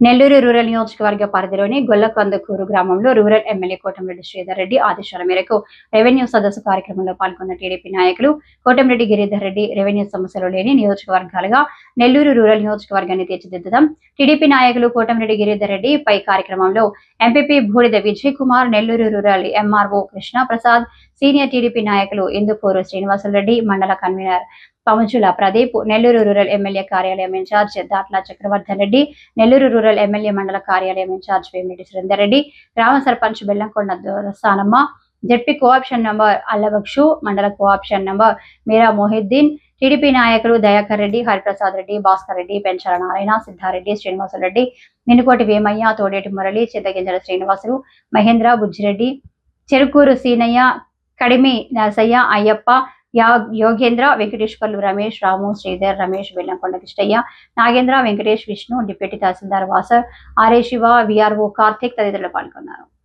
Nellore rural నియోజకవర్గ పరిధిలోని గొల్లకందుకూరు గ్రామంలో రూరల్ ఎమ్మెల్యే కోటమిరెడ్డి శ్రీధర్ రెడ్డి ఆదేశాల మేరకు రెవెన్యూ సదస్సు కార్యక్రమంలో పాల్గొన్న టీడీపీ నాయకులు కోటమిరెడ్డి గిరిధర్ రెడ్డి రెవెన్యూ సమస్యలు లేని నియోజకవర్గాలుగా నెల్లూరు రూరల్ నియోజకవర్గాన్ని తీర్చిదిద్దడం టీడీపీ నాయకులు కోటమిరెడ్డి గిరిధర్ రెడ్డి పై కార్యక్రమంలో MPP Boodida Vijay Kumar Nellore rural MRO Krishna Prasad senior TDP నాయకులు ఇందుపూరు శ్రీనివాసులరెడ్డి మండల convener Pavanchula Pradeep Nellore rural MLA కార్యాలయం in charge Datla Chakravardhan Reddy Nellore rural MLA మండల కార్యాలయం ఇన్ఛార్జ్ వేమిరెడ్డి సురేందర్ రెడ్డి గ్రామ sarpanch Bellamkonda Dorasanamma ZP cooption number Allabakshu మండల cooption number Meera Mohiddin TDP నాయకులు దయాకర్ రెడ్డి హరిప్రసాద్ రెడ్డి భాస్కర్ రెడ్డి పెంచాల నారాయణ సిద్ధారెడ్డి శ్రీనివాసరెడ్డి మినుకోటి వేమయ్య తోడేటి మురళి చిత్తగింజల శ్రీనివాసులు మహేంద్ర బుజ్జిరెడ్డి చెరుకూరు సీనయ్య కడిమి నరసయ్య అయ్యప్ప యా- Yogendra Venkateswarlu Ramesh Ramu Sridhar Ramesh Vellamkonda Krishnaiah Nagendra Venkatesh Vishnu deputy tahsildar వాసర్ ఆర్ఏ శివ విఆర్ఓ కార్తిక్ తదితరులు పాల్గొన్నారు.